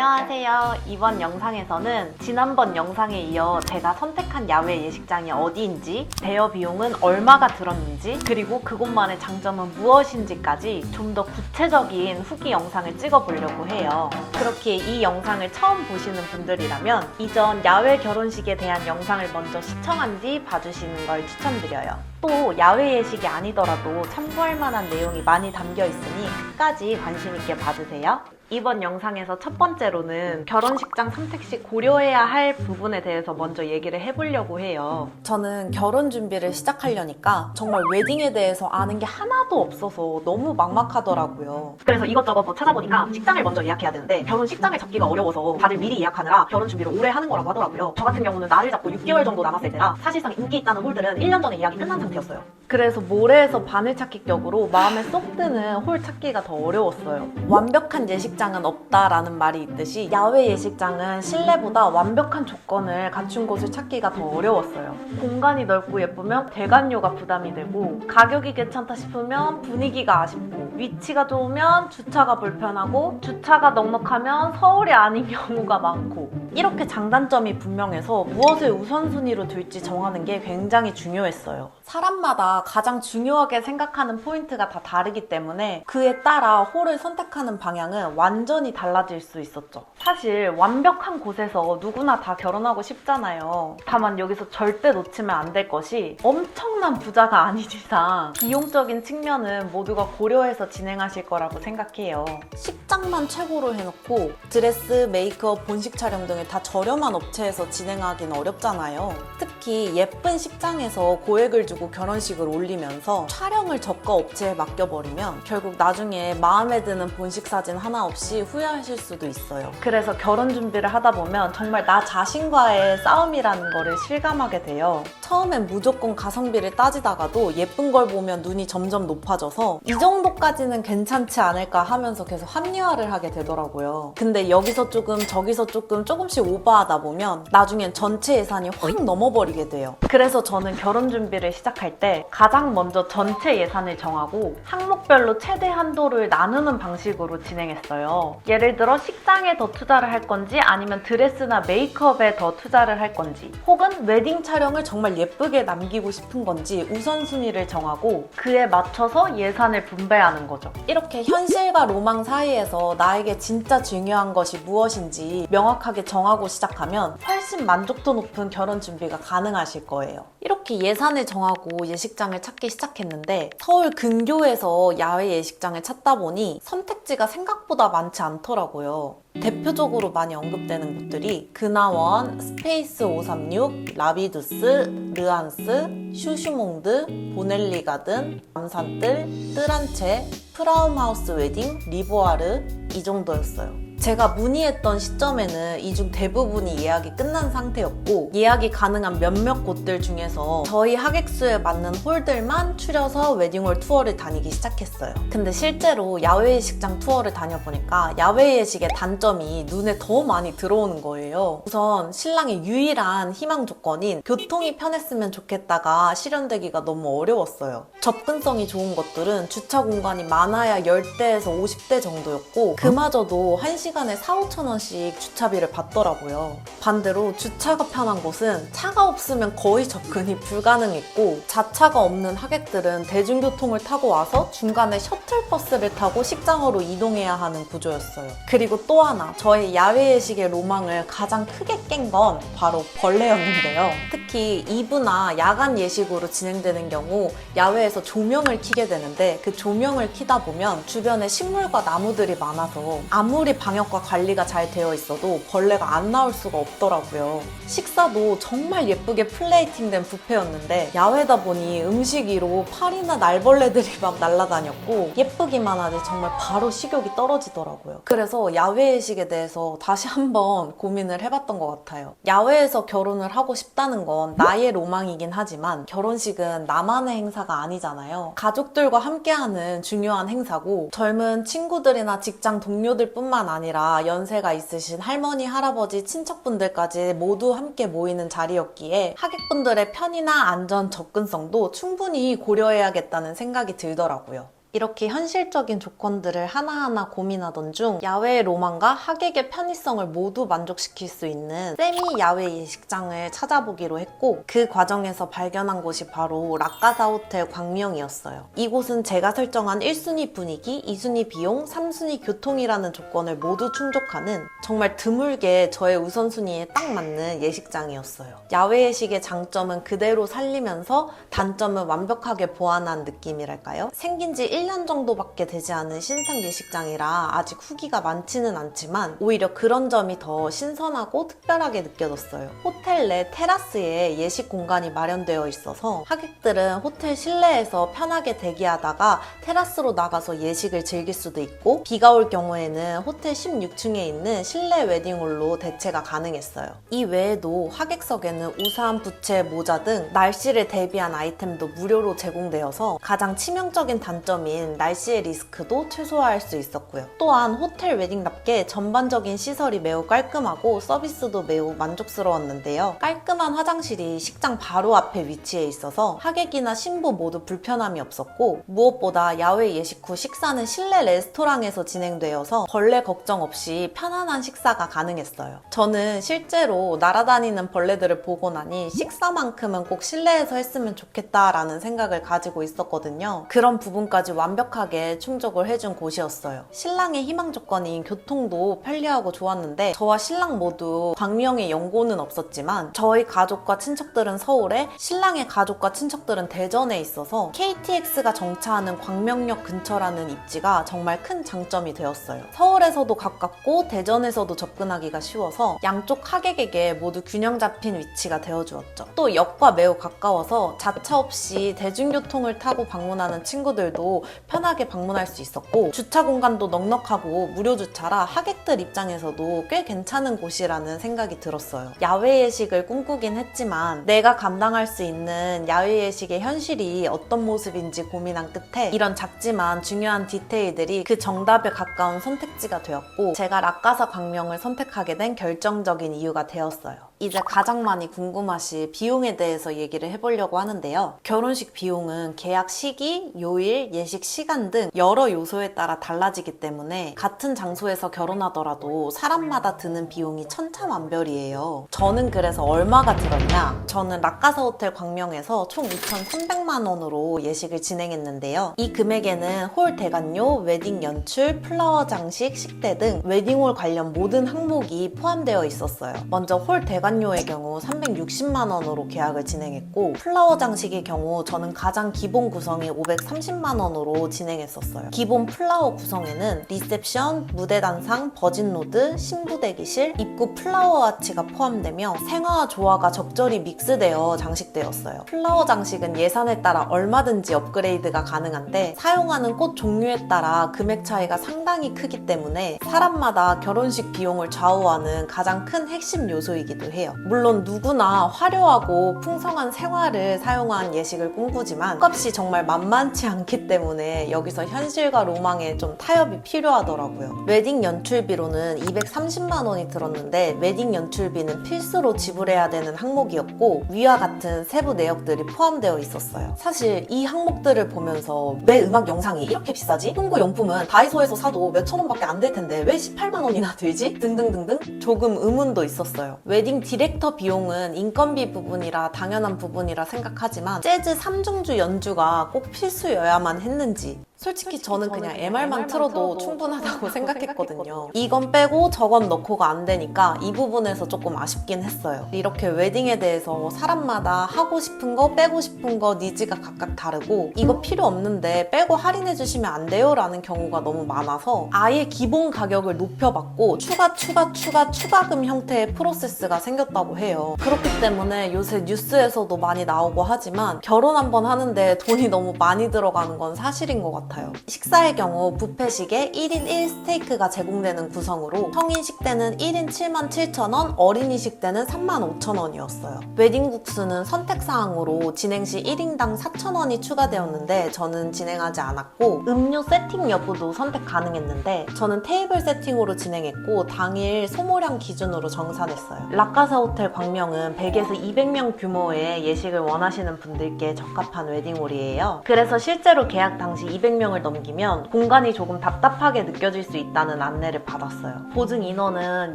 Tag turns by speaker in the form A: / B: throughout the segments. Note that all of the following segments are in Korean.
A: 안녕하세요. 이번 영상에서는 지난번 영상에 이어 제가 선택한 야외 예식장이 어디인지, 대여 비용은 얼마가 들었는지, 그리고 그곳만의 장점은 무엇인지까지 좀 더 구체적인 후기 영상을 찍어보려고 해요. 그렇게 이 영상을 처음 보시는 분들이라면 이전 야외 결혼식에 대한 영상을 먼저 시청한 뒤 봐주시는 걸 추천드려요. 또 야외 예식이 아니더라도 참고할 만한 내용이 많이 담겨 있으니 끝까지 관심 있게 봐주세요. 이번 영상에서 첫 번째로는 결혼식장 선택 시 고려해야 할 부분에 대해서 먼저 얘기를 해보려고 해요.
B: 저는 결혼 준비를 시작하려니까 정말 웨딩에 대해서 아는 게 하나도 없어서 너무 막막하더라고요.
A: 그래서 이것저것 뭐 찾아보니까 식장을 먼저 예약해야 되는데 결혼식장을 잡기가 어려워서 다들 미리 예약하느라 결혼 준비를 오래 하는 거라고 하더라고요. 저 같은 경우는 날을 잡고 6개월 정도 남았을 때라 사실상 인기 있다는 홀들은 1년 전에 예약이 끝난 상태였어요. 그래서 모래에서 바늘 찾기 격으로 마음에 쏙 드는 홀 찾기가 더 어려웠어요.
B: 완벽한 예식장은 없다라는 말이 있듯이 야외 예식장은 실내보다 완벽한 조건을 갖춘 곳을 찾기가 더 어려웠어요.
A: 공간이 넓고 예쁘면 대관료가 부담이 되고 가격이 괜찮다 싶으면 분위기가 아쉽고 위치가 좋으면 주차가 불편하고 주차가 넉넉하면 서울이 아닌 경우가 많고
B: 이렇게 장단점이 분명해서 무엇을 우선순위로 둘지 정하는 게 굉장히 중요했어요. 사람마다 가장 중요하게 생각하는 포인트가 다 다르기 때문에 그에 따라 홀을 선택하는 방향은 완전히 달라질 수 있었죠.
A: 사실 완벽한 곳에서 누구나 다 결혼하고 싶잖아요. 다만 여기서 절대 놓치면 안 될 것이 엄청난 부자가 아닌 이상 비용적인 측면은 모두가 고려해서 진행하실 거라고 생각해요.
B: 식장만 최고로 해놓고 드레스, 메이크업, 본식 촬영 등을 다 저렴한 업체에서 진행하기는 어렵잖아요. 특히 예쁜 식장에서 고액을 주고 결혼식을 올리면서 촬영을 저가 업체에 맡겨버리면 결국 나중에 마음에 드는 본식 사진 하나 없이 후회하실 수도 있어요.
A: 그래서 결혼 준비를 하다 보면 정말 나 자신과의 싸움이라는 거를 실감하게 돼요.
B: 처음엔 무조건 가성비를 따지다가도 예쁜 걸 보면 눈이 점점 높아져서 이 정도까지는 괜찮지 않을까 하면서 계속 합리화를 하게 되더라고요. 근데 여기서 조금 저기서 조금 조금씩 오버하다 보면 나중엔 전체 예산이 확 넘어버리게 돼요.
A: 그래서 저는 결혼 준비를 시작할 때 가장 먼저 전체 예산을 정하고 항목별로 최대 한도를 나누는 방식으로 진행했어요. 예를 들어 식장에 더 투자를 할 건지 아니면 드레스나 메이크업에 더 투자를 할 건지 혹은
B: 웨딩 촬영을 정말 예쁘게 남기고 싶은 건지 우선순위를 정하고
A: 그에 맞춰서 예산을 분배하는 거죠.
B: 이렇게 현실과 로망 사이에서 나에게 진짜 중요한 것이 무엇인지 명확하게 정하고 시작하면 훨씬 만족도 높은 결혼 준비가 가능하실 거예요. 이렇게 예산을 정하고 예식 장을 찾기 시작했는데 서울 근교에서 야외 예식장을 찾다 보니 선택지가 생각보다 많지 않더라고요. 대표적으로 많이 언급되는 곳들이 근하원, 스페이스 536, 라비두스, 르안스, 슈슈몽드, 보넬리 가든, 남산뜰, 뜨란체, 프라움하우스 웨딩, 리보아르 이 정도였어요. 제가 문의했던 시점에는 이 중 대부분이 예약이 끝난 상태였고 예약이 가능한 몇몇 곳들 중에서 저희 하객수에 맞는 홀들만 추려서 웨딩홀 투어를 다니기 시작했어요. 근데 실제로 야외 예식장 투어를 다녀보니까 야외 예식의 단점이 눈에 더 많이 들어오는 거예요. 우선 신랑의 유일한 희망 조건인 교통이 편했으면 좋겠다가 실현되기가 너무 어려웠어요. 접근성이 좋은 것들은 주차 공간이 많아야 10대에서 50대 정도였고 그마저도 1시간 에 4, 5천 원씩 주차비를 받더라고요. 반대로 주차가 편한 곳은 차가 없으면 거의 접근이 불가능했고 자차가 없는 하객들은 대중교통을 타고 와서 중간에 셔틀버스를 타고 식장으로 이동해야 하는 구조였어요. 그리고 또 하나 저의 야외 예식의 로망을 가장 크게 깬 건 바로 벌레였는데요. 특히 2부나 야간 예식으로 진행되는 경우 야외에서 조명을 켜게 되는데 그 조명을 켜다 보면 주변에 식물과 나무들이 많아서 아무리 방역과 관리가 잘 되어 있어도 벌레가 안 나올 수가 없더라고요. 식사도 정말 예쁘게 플레이팅된 뷔페였는데 야외다 보니 음식 위로 파리나 날벌레들이 막 날아다녔고 예쁘기만 하지 정말 바로 식욕이 떨어지더라고요. 그래서 야외 예식에 대해서 다시 한번 고민을 해봤던 것 같아요. 야외에서 결혼을 하고 싶다는 건 나의 로망이긴 하지만 결혼식은 나만의 행사가 아니잖아요. 가족들과 함께하는 중요한 행사고 젊은 친구들이나 직장 동료들 뿐만 아니라 연세가 있으신 할머니, 할아버지, 친척분들까지 모두 함께 모이는 자리였기에 하객분들의 편의나 안전, 접근성도 충분히 고려해야겠다는 생각이 들더라고요. 이렇게 현실적인 조건들을 하나하나 고민하던 중 야외의 로망과 하객의 편의성을 모두 만족시킬 수 있는 세미 야외 예식장을 찾아보기로 했고 그 과정에서 발견한 곳이 바로 라카사 호텔 광명이었어요. 이곳은 제가 설정한 1순위 분위기, 2순위 비용, 3순위 교통이라는 조건을 모두 충족하는 정말 드물게 저의 우선순위에 딱 맞는 예식장이었어요. 야외 예식의 장점은 그대로 살리면서 단점은 완벽하게 보완한 느낌이랄까요? 생긴 지 1년 정도밖에 되지 않은 신상 예식장이라 아직 후기가 많지는 않지만 오히려 그런 점이 더 신선하고 특별하게 느껴졌어요. 호텔 내 테라스에 예식 공간이 마련되어 있어서 하객들은 호텔 실내에서 편하게 대기하다가 테라스로 나가서 예식을 즐길 수도 있고 비가 올 경우에는 호텔 16층에 있는 실내 웨딩홀로 대체가 가능했어요. 이 외에도 하객석에는 우산, 부채, 모자 등 날씨를 대비한 아이템도 무료로 제공되어서 가장 치명적인 단점 인 날씨의 리스크도 최소화할 수 있었고요. 또한 호텔 웨딩답게 전반적인 시설이 매우 깔끔하고 서비스도 매우 만족스러웠는데요. 깔끔한 화장실이 식장 바로 앞에 위치해 있어서 하객이나 신부 모두 불편함이 없었고 무엇보다 야외 예식 후 식사는 실내 레스토랑에서 진행되어서 벌레 걱정 없이 편안한 식사가 가능했어요. 저는 실제로 날아다니는 벌레들을 보고 나니 식사만큼은 꼭 실내에서 했으면 좋겠다라는 생각을 가지고 있었거든요. 그런 부분까지 완벽하게 충족을 해준 곳이었어요. 신랑의 희망 조건인 교통도 편리하고 좋았는데 저와 신랑 모두 광명에 연고는 없었지만 저희 가족과 친척들은 서울에 신랑의 가족과 친척들은 대전에 있어서 KTX가 정차하는 광명역 근처라는 입지가 정말 큰 장점이 되었어요. 서울에서도 가깝고 대전에서도 접근하기가 쉬워서 양쪽 하객에게 모두 균형 잡힌 위치가 되어주었죠. 또 역과 매우 가까워서 자차 없이 대중교통을 타고 방문하는 친구들도 편하게 방문할 수 있었고 주차 공간도 넉넉하고 무료 주차라 하객들 입장에서도 꽤 괜찮은 곳이라는 생각이 들었어요. 야외 예식을 꿈꾸긴 했지만 내가 감당할 수 있는 야외 예식의 현실이 어떤 모습인지 고민한 끝에 이런 작지만 중요한 디테일들이 그 정답에 가까운 선택지가 되었고 제가 락가사 광명을 선택하게 된 결정적인 이유가 되었어요. 이제 가장 많이 궁금하실 비용에 대해서 얘기를 해보려고 하는데요. 결혼식 비용은 계약 시기, 요일, 예식 시간 등 여러 요소에 따라 달라지기 때문에 같은 장소에서 결혼하더라도 사람마다 드는 비용이 천차만별이에요. 저는 그래서 얼마가 들었냐? 저는 락가사 호텔 광명에서 총 2,300만 원으로 예식을 진행했는데요. 이 금액에는 홀 대관료, 웨딩 연출, 플라워 장식, 식대 등 웨딩홀 관련 모든 항목이 포함되어 있었어요. 먼저 홀 대관 료의 경우 360만 원으로 계약을 진행했고 플라워 장식의 경우 저는 가장 기본 구성이 530만 원으로 진행했었어요. 기본 플라워 구성에는 리셉션, 무대 단상, 버진 로드, 신부 대기실, 입구 플라워 아치가 포함되며 생화와 조화가 적절히 믹스되어 장식되었어요. 플라워 장식은 예산에 따라 얼마든지 업그레이드가 가능한데 사용하는 꽃 종류에 따라 금액 차이가 상당히 크기 때문에 사람마다 결혼식 비용을 좌우하는 가장 큰 핵심 요소이기도 해요. 물론 누구나 화려하고 풍성한 생화를 사용한 예식을 꿈꾸지만 값이 정말 만만치 않기 때문에 여기서 현실과 로망에 좀 타협이 필요하더라고요. 웨딩 연출비로는 230만 원이 들었는데 웨딩 연출비는 필수로 지불해야 되는 항목이었고 위와 같은 세부 내역들이 포함되어 있었어요. 사실 이 항목들을 보면서 왜 음악 영상이 이렇게 비싸지? 홍보 용품은 다이소에서 사도 몇천 원밖에 안 될 텐데 왜 18만 원이나 들지? 등등등등 조금 의문도 있었어요. 웨딩 디렉터 비용은 인건비 부분이라 당연한 부분이라 생각하지만 재즈 3중주 연주가 꼭 필수여야만 했는지 솔직히 저는 그냥 MR만 틀어도 충분하다고 생각했거든요. 이건 빼고 저건 넣고가 안 되니까 이 부분에서 조금 아쉽긴 했어요. 이렇게 웨딩에 대해서 사람마다 하고 싶은 거, 빼고 싶은 거 니즈가 각각 다르고 이거 필요 없는데 빼고 할인해 주시면 안 돼요? 라는 경우가 너무 많아서 아예 기본 가격을 높여봤고 추가, 추가, 추가, 추가금 형태의 프로세스가 생겼다고 해요. 그렇기 때문에 요새 뉴스에서도 많이 나오고 하지만 결혼 한번 하는데 돈이 너무 많이 들어가는 건 사실인 것 같아요. 식사의 경우 뷔페식에 1인 1스테이크가 제공되는 구성으로 성인식 때는 1인 7만 7천 원, 어린이식 때는 3만 5천 원이었어요. 웨딩국수는 선택사항으로 진행 시 1인당 4천 원이 추가되었는데 저는 진행하지 않았고 음료 세팅 여부도 선택 가능했는데 저는 테이블 세팅으로 진행했고 당일 소모량 기준으로 정산했어요. 락가사 호텔 광명은 100에서 200명 규모의 예식을 원하시는 분들께 적합한 웨딩홀이에요. 그래서 실제로 계약 당시 200명 600명을 넘기면 공간이 조금 답답하게 느껴질 수 있다는 안내를 받았어요. 보증 인원은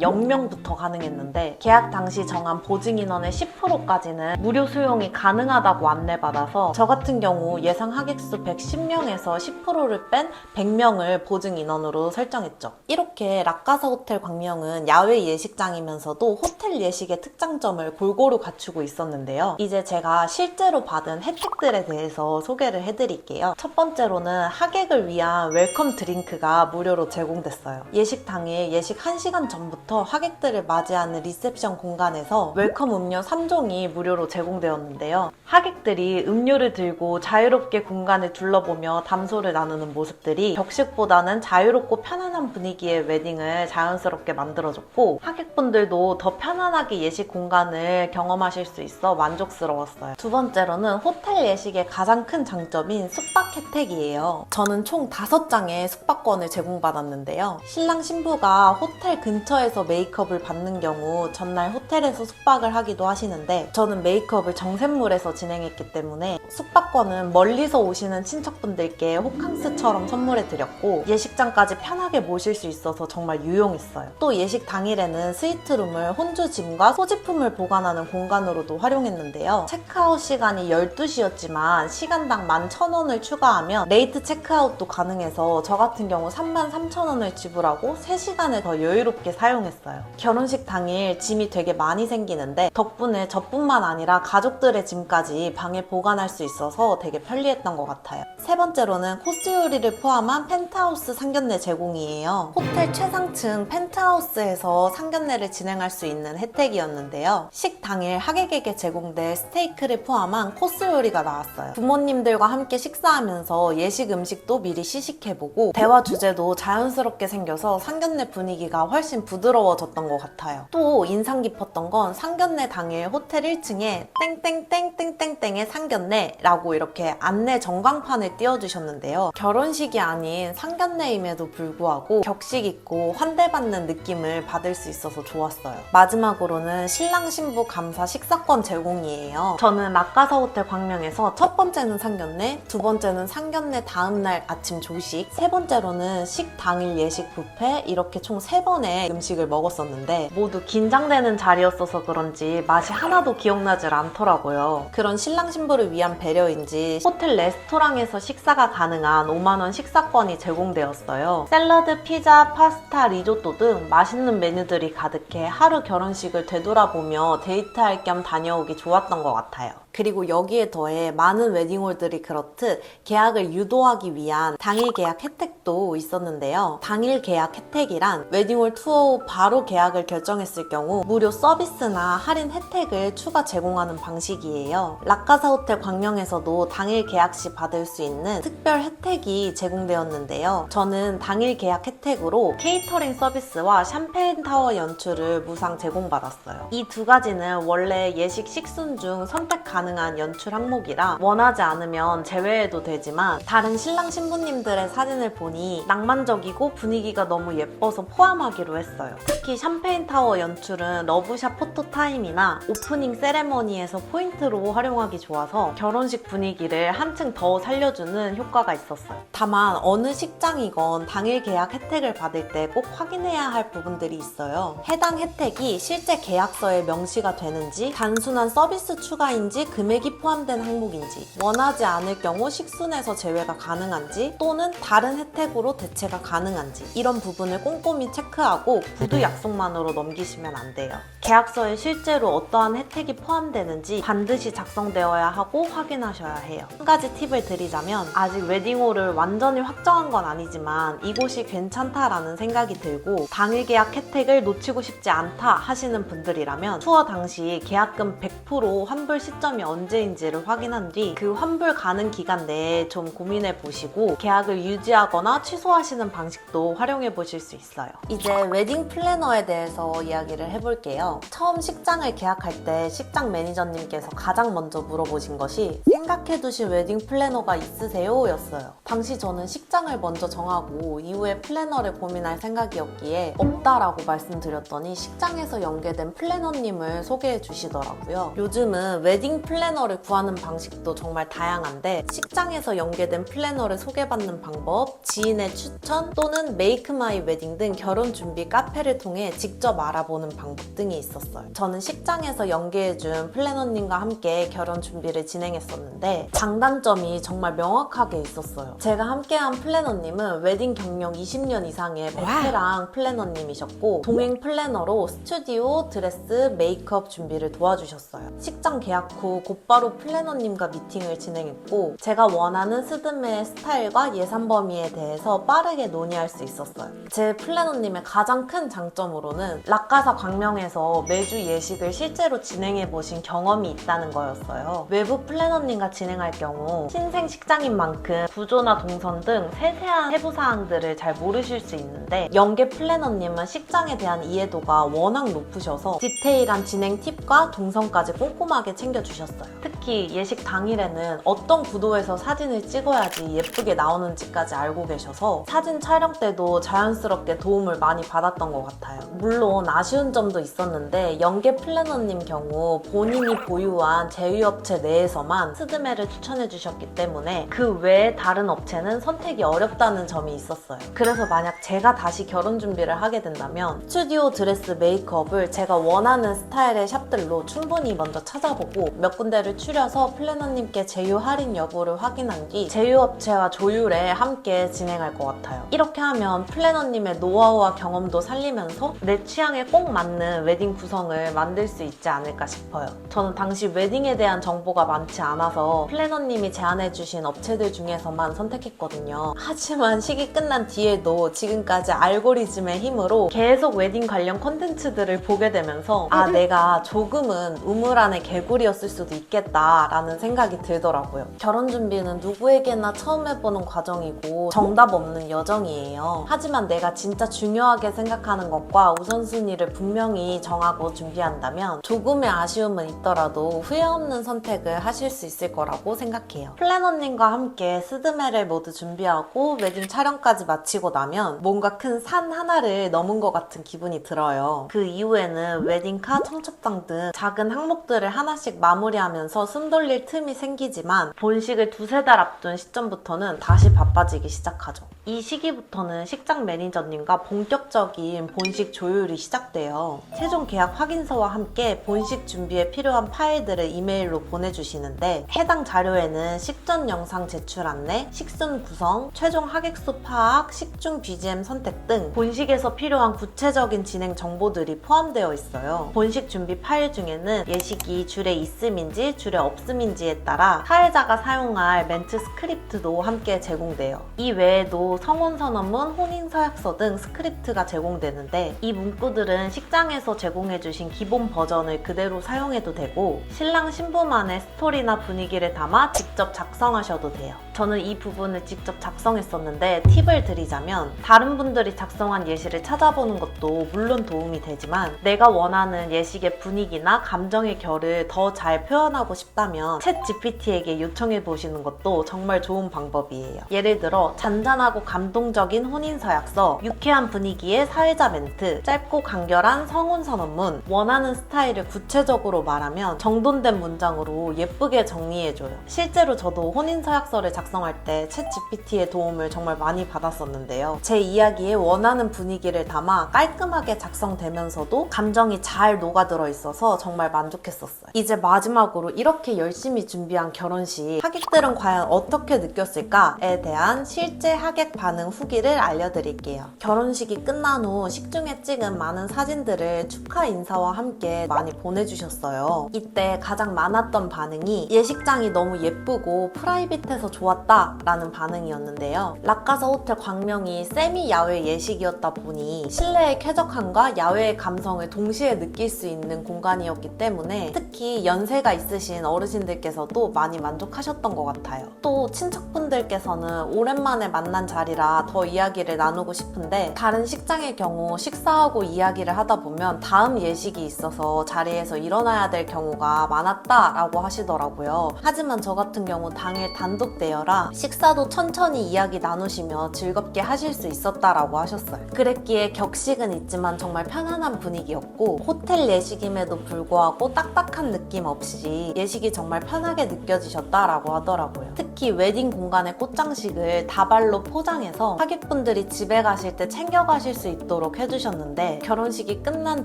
B: 0명부터 가능했는데 계약 당시 정한 보증 인원의 10%까지는 무료 수용이 가능하다고 안내받아서 저 같은 경우 예상 하객수 110명에서 10%를 뺀 100명을 보증 인원으로 설정했죠. 이렇게 락가사 호텔 광명은 야외 예식장이면서도 호텔 예식의 특장점을 골고루 갖추고 있었는데요. 이제 제가 실제로 받은 혜택들에 대해서 소개를 해드릴게요. 첫 번째로는 하객을 위한 웰컴 드링크가 무료로 제공됐어요. 예식 당일 예식 1시간 전부터 하객들을 맞이하는 리셉션 공간에서 웰컴 음료 3종이 무료로 제공되었는데요. 하객들이 음료를 들고 자유롭게 공간을 둘러보며 담소를 나누는 모습들이 격식보다는 자유롭고 편안한 분위기의 웨딩을 자연스럽게 만들어줬고 하객분들도 더 편안하게 예식 공간을 경험하실 수 있어 만족스러웠어요. 두 번째로는 호텔 예식의 가장 큰 장점인 숙박 혜택이에요. 저는 총 5장의 숙박권을 제공받았는데요. 신랑 신부가 호텔 근처에서 메이크업을 받는 경우 전날 호텔에서 숙박을 하기도 하시는데 저는 메이크업을 정샘물에서 진행했기 때문에 숙박권은 멀리서 오시는 친척분들께 호캉스처럼 선물해 드렸고 예식장까지 편하게 모실 수 있어서 정말 유용했어요. 또 예식 당일에는 스위트룸을 혼주 짐과 소지품을 보관하는 공간으로도 활용했는데요. 체크아웃 시간이 12시였지만 시간당 11,000원을 추가하면 레이트 체크 아웃도 가능해서 저 같은 경우 33,000원을 지불하고 3시간을 더 여유롭게 사용했어요. 결혼식 당일 짐이 되게 많이 생기는데 덕분에 저뿐만 아니라 가족들의 짐까지 방에 보관할 수 있어서 되게 편리했던 것 같아요. 세 번째로는 코스 요리를 포함한 펜트하우스 상견례 제공이에요. 호텔 최상층 펜트하우스에서 상견례를 진행할 수 있는 혜택이었는데요. 식 당일 하객에게 제공될 스테이크를 포함한 코스 요리가 나왔어요. 부모님들과 함께 식사하면서 예식 음식 도 미리 시식해보고 대화 주제도 자연스럽게 생겨서 상견례 분위기가 훨씬 부드러워졌던 것 같아요. 또 인상 깊었던 건 상견례 당일 호텔 1층에 땡땡땡땡땡땡의 상견례라고 이렇게 안내 전광판을 띄워주셨는데요. 결혼식이 아닌 상견례임에도 불구하고 격식 있고 환대받는 느낌을 받을 수 있어서 좋았어요. 마지막으로는 신랑 신부 감사 식사권 제공이에요. 저는 락가사 호텔 광명에서 첫 번째는 상견례, 두 번째는 상견례 다음 날 아침 조식, 세 번째로는 식 당일 예식 뷔페 이렇게 총 세 번의 음식을 먹었었는데 모두 긴장되는 자리였어서 그런지 맛이 하나도 기억나질 않더라고요. 그런 신랑 신부를 위한 배려인지 호텔 레스토랑에서 식사가 가능한 5만원 식사권이 제공되었어요. 샐러드, 피자, 파스타, 리조또 등 맛있는 메뉴들이 가득해 하루 결혼식을 되돌아보며 데이트할 겸 다녀오기 좋았던 것 같아요. 그리고 여기에 더해 많은 웨딩홀들이 그렇듯 계약을 유도하기 위한 당일 계약 혜택도 있었는데요. 당일 계약 혜택이란 웨딩홀 투어 후 바로 계약을 결정했을 경우 무료 서비스나 할인 혜택을 추가 제공하는 방식이에요. 락가사 호텔 광명에서도 당일 계약 시 받을 수 있는 특별 혜택이 제공되었는데요. 저는 당일 계약 혜택으로 케이터링 서비스와 샴페인 타워 연출을 무상 제공받았어요. 이 두 가지는 원래 예식 식순 중 선택 가능 한 연출 항목이라 원하지 않으면 제외해도 되지만 다른 신랑 신부님들의 사진을 보니 낭만적이고 분위기가 너무 예뻐서 포함하기로 했어요. 특히 샴페인 타워 연출은 러브샷 포토 타임이나 오프닝 세레머니에서 포인트로 활용하기 좋아서 결혼식 분위기를 한층 더 살려주는 효과가 있었어요. 다만 어느 식장이건 당일 계약 혜택을 받을 때 꼭 확인해야 할 부분들이 있어요. 해당 혜택이 실제 계약서에 명시가 되는지 단순한 서비스 추가인지 금액이 포함된 항목인지 원하지 않을 경우 식순에서 제외가 가능한지 또는 다른 혜택으로 대체가 가능한지 이런 부분을 꼼꼼히 체크하고 구두 약속만으로 넘기시면 안 돼요. 계약서에 실제로 어떠한 혜택이 포함되는지 반드시 작성되어야 하고 확인하셔야 해요. 한 가지 팁을 드리자면 아직 웨딩홀을 완전히 확정한 건 아니지만 이곳이 괜찮다라는 생각이 들고 당일 계약 혜택을 놓치고 싶지 않다 하시는 분들이라면 투어 당시 계약금 100% 환불 시점이 언제인지를 확인한 뒤 그 환불 가능 기간 내에 좀 고민해 보시고 계약을 유지하거나 취소하시는 방식도 활용해 보실 수 있어요. 이제 웨딩 플래너에 대해서 이야기를 해볼게요. 처음 식장을 계약할 때 식장 매니저님께서 가장 먼저 물어보신 것이 생각해 두신 웨딩 플래너가 있으세요? 였어요. 당시 저는 식장을 먼저 정하고 이후에 플래너를 고민할 생각이었기에 없다라고 말씀드렸더니 식장에서 연계된 플래너님을 소개해 주시더라고요. 요즘은 웨딩 플래너를 구하는 방식도 정말 다양한데 식장에서 연계된 플래너를 소개받는 방법, 지인의 추천 또는 메이크 마이 웨딩 등 결혼 준비 카페를 통해 직접 알아보는 방법 등이 있었어요. 저는 식장에서 연계해준 플래너님과 함께 결혼 준비를 진행했었는데 장단점이 정말 명확하게 있었어요. 제가 함께한 플래너님은 웨딩 경력 20년 이상의 베테랑 플래너님이셨고 동행 플래너로 스튜디오, 드레스, 메이크업 준비를 도와주셨어요. 식장 계약 후 곧바로 플래너님과 미팅을 진행했고 제가 원하는 스드메의 스타일과 예산 범위에 대해서 빠르게 논의할 수 있었어요. 제 플래너님의 가장 큰 장점으로는 락가사 광명에서 매주 예식을 실제로 진행해 보신 경험이 있다는 거였어요. 외부 플래너님과 진행할 경우 신생 식장인 만큼 구조나 동선 등 세세한 세부 사항들을 잘 모르실 수 있는데 연계 플래너님은 식장에 대한 이해도가 워낙 높으셔서 디테일한 진행 팁과 동선까지 꼼꼼하게 챙겨주셨어요. はい 특히 예식 당일에는 어떤 구도에서 사진을 찍어야지 예쁘게 나오는지까지 알고 계셔서 사진 촬영 때도 자연스럽게 도움을 많이 받았던 것 같아요. 물론 아쉬운 점도 있었는데 연계 플래너님 경우 본인이 보유한 제휴업체 내에서만 스드메를 추천해 주셨기 때문에 그 외에 다른 업체는 선택이 어렵다는 점이 있었어요. 그래서 만약 제가 다시 결혼 준비를 하게 된다면 스튜디오 드레스 메이크업을 제가 원하는 스타일의 샵들로 충분히 먼저 찾아보고 몇 군데를 추 려서 플래너님께 제휴 할인 여부를 확인한 뒤 제휴업체와 조율에 함께 진행할 것 같아요. 이렇게 하면 플래너님의 노하우와 경험도 살리면서 내 취향에 꼭 맞는 웨딩 구성을 만들 수 있지 않을까 싶어요. 저는 당시 웨딩에 대한 정보가 많지 않아서 플래너님이 제안해주신 업체들 중에서만 선택했거든요. 하지만 시기 끝난 뒤에도 지금까지 알고리즘의 힘으로 계속 웨딩 관련 콘텐츠들을 보게 되면서 아 내가 조금은 우물 안의 개구리였을 수도 있겠다 라는 생각이 들더라고요. 결혼 준비는 누구에게나 처음 해보는 과정이고 정답 없는 여정이에요. 하지만 내가 진짜 중요하게 생각하는 것과 우선순위를 분명히 정하고 준비한다면 조금의 아쉬움은 있더라도 후회 없는 선택을 하실 수 있을 거라고 생각해요. 플래너님과 함께 스드메를 모두 준비하고 웨딩 촬영까지 마치고 나면 뭔가 큰 산 하나를 넘은 것 같은 기분이 들어요. 그 이후에는 웨딩카, 청첩장 등 작은 항목들을 하나씩 마무리하면서 숨 돌릴 틈이 생기지만 본식을 두세 달 앞둔 시점부터는 다시 바빠지기 시작하죠. 이 시기부터는 식장 매니저님과 본격적인 본식 조율이 시작돼요. 최종 계약 확인서와 함께 본식 준비에 필요한 파일들을 이메일로 보내주시는데 해당 자료에는 식전 영상 제출 안내, 식순 구성, 최종 하객수 파악, 식중 BGM 선택 등 본식에서 필요한 구체적인 진행 정보들이 포함되어 있어요. 본식 준비 파일 중에는 예식이 줄에 있음인지 줄에 없음인지에 따라 사회자가 사용할 멘트 스크립트도 함께 제공돼요. 이 외에도 성혼 선언문, 혼인 서약서 등 스크립트가 제공되는데 이 문구들은 식장에서 제공해주신 기본 버전을 그대로 사용해도 되고 신랑 신부만의 스토리나 분위기를 담아 직접 작성하셔도 돼요. 저는 이 부분을 직접 작성했었는데 팁을 드리자면 다른 분들이 작성한 예시를 찾아보는 것도 물론 도움이 되지만 내가 원하는 예식의 분위기나 감정의 결을 더 잘 표현하고 싶다면 챗 GPT에게 요청해 보시는 것도 정말 좋은 방법이에요. 예를 들어 잔잔하고 감동적인 혼인 서약서, 유쾌한 분위기의 사회자 멘트, 짧고 간결한 성혼 선언문, 원하는 스타일을 구체적으로 말하면 정돈된 문장으로 예쁘게 정리해줘요. 실제로 저도 혼인 서약서를 작성할 때 챗 GPT의 도움을 정말 많이 받았었는데요. 제 이야기에 원하는 분위기를 담아 깔끔하게 작성되면서도 감정이 잘 녹아들어 있어서 정말 만족했었어요. 이제 마지막으로 이렇게 열심히 준비한 결혼식 하객들은 과연 어떻게 느꼈을까에 대한 실제 하객 반응 후기를 알려드릴게요. 결혼식이 끝난 후 식중에 찍은 많은 사진들을 축하 인사와 함께 많이 보내주셨어요. 이때 가장 많았던 반응이 예식장이 너무 예쁘고 프라이빗해서 좋았다 좋았다라는 반응이었는데요. 라카사 호텔 광명이 세미 야외 예식이었다 보니 실내의 쾌적함과 야외의 감성을 동시에 느낄 수 있는 공간이었기 때문에 특히 연세가 있으신 어르신들께서도 많이 만족하셨던 것 같아요. 또 친척분들께서는 오랜만에 만난 자리 라 더 이야기를 나누고 싶은데 다른 식장의 경우 식사하고 이야기를 하다 보면 다음 예식이 있어서 자리에서 일어나야 될 경우가 많았다라고 하시더라고요. 하지만 저 같은 경우 당일 단독 대여라 식사도 천천히 이야기 나누시며 즐겁게 하실 수 있었다라고 하셨어요. 그랬기에 격식은 있지만 정말 편안한 분위기였고 호텔 예식임에도 불구하고 딱딱한 느낌 없이 예식이 정말 편하게 느껴지셨다라고 하더라고요. 특히 웨딩 공간의 꽃장식을 다발로 포 장해서 하객분들이 집에 가실 때 챙겨가실 수 있도록 해주셨는데 결혼식이 끝난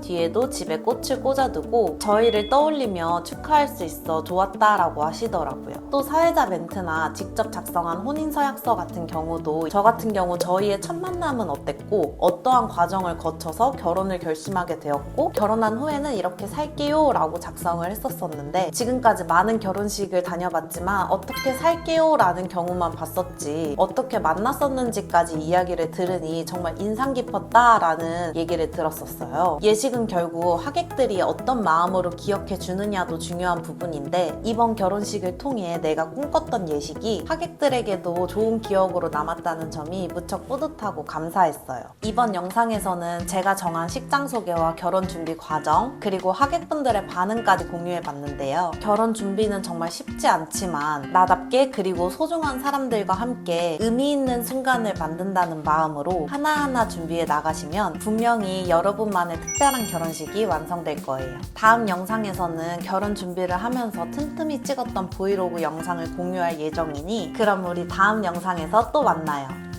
B: 뒤에도 집에 꽃을 꽂아두고 저희를 떠올리며 축하할 수 있어 좋았다라고 하시더라고요. 또 사회자 멘트나 직접 작성한 혼인 서약서 같은 경우도 저 같은 경우 저희의 첫 만남은 어땠고 어떠한 과정을 거쳐서 결혼을 결심하게 되었고 결혼한 후에는 이렇게 살게요 라고 작성을 했었었는데 지금까지 많은 결혼식을 다녀봤지만 어떻게 살게요 라는 경우만 봤었지 어떻게 만났었는지 까지 이야기를 들으니 정말 인상 깊었다라는 얘기를 들었었어요. 예식은 결국 하객들이 어떤 마음으로 기억해 주느냐도 중요한 부분인데 이번 결혼식을 통해 내가 꿈꿨던 예식이 하객들에게도 좋은 기억으로 남았다는 점이 무척 뿌듯하고 감사했어요. 이번 영상에서는 제가 정한 식장 소개와 결혼 준비 과정 그리고 하객분들의 반응까지 공유해 봤는데요. 결혼 준비는 정말 쉽지 않지만 나답게 그리고 소중한 사람들과 함께 의미 있는 순간을 만든다는 마음으로 하나하나 준비해 나가시면 분명히 여러분만의 특별한 결혼식이 완성될 거예요. 다음 영상에서는 결혼 준비를 하면서 틈틈이 찍었던 브이로그 영상을 공유할 예정이니 그럼 우리 다음 영상에서 또 만나요.